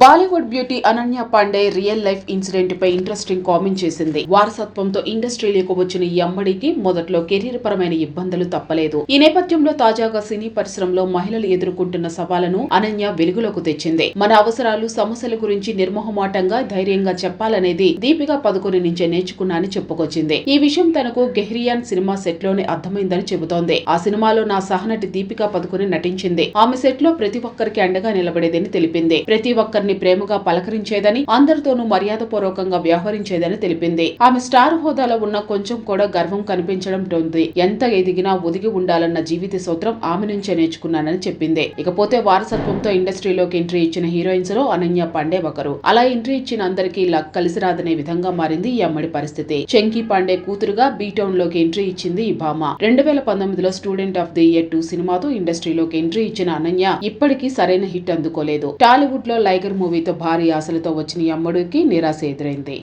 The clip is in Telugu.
Bollywood beauty Ananya Pandey real life incident పై ఇంట్రెస్టింగ్ కామెంట్ చేసింది. వారసత్వంతో ఇండస్ట్రీలోకి వచ్చిన ఈ అమ్మడికి మొదట్లో కెరీర్ పరమైన ఇబ్బందులు తప్పలేదు. ఈ నేపథ్యంలో తాజాగా సినీ పరిశ్రమలో మహిళలు ఎదుర్కొంటున్న సవాలను అనన్య వెలుగులోకి తెచ్చింది. మన అవసరాలు సమస్యల గురించి నిర్మోహమాటంగా ధైర్యంగా చెప్పాలనేది దీపిక పదుకొని నుంచే నేర్చుకున్నానని చెప్పుకొచ్చింది. ఈ విషయం తనకు గెహ్రియాన్ సినిమా సెట్లోనే అర్థమైందని చెబుతోంది. ఆ సినిమాలో నా సహనటి దీపిక పదుకొని నటించింది. ఆమె సెట్లో ప్రతి ఒక్కరికి అండగా నిలబడేదని తెలిపింది. ప్రతి ఒక్కరిని ప్రేమగా పలకరించేదని అందరితోనూ మర్యాదపూర్వకంగా వ్యవహరించేదని తెలిపింది. ఆమె స్టార్ హోదాలో ఉన్న కొంచెం కూడా గర్వం కనిపించడం ఉంది ఎంత ఎదిగినా ఒదిగి ఉండాలన్న జీవిత సూత్రం ఆమె నుంచే నేర్చుకున్నానని చెప్పింది. ఇకపోతే వారసత్వంతో ఇండస్ట్రీలోకి ఎంట్రీ ఇచ్చిన హీరోయిన్స్లో అనన్య పాండే ఒకరు. అలా ఎంట్రీ ఇచ్చిన అందరికీ లక్ కలిసి రాదనే విధంగా మారింది ఈ అమ్మడి పరిస్థితి. చెంకీ పాండే కూతురుగా బీటౌన్లోకి ఎంట్రీ ఇచ్చింది ఈ భామ. రెండు వేల పంతొమ్మిదిలో student of the year two సినిమాతో ఇండస్ట్రీలోకి ఎంట్రీ ఇచ్చిన అనన్య ఇప్పటికీ సరైన హిట్ అందుకోలేదు. టాలీవుడ్లో లైగర్ మూవీతో భారీ ఆశలతో వచ్చిన ఈ అమ్మడికి నిరాశ ఎదురైంది.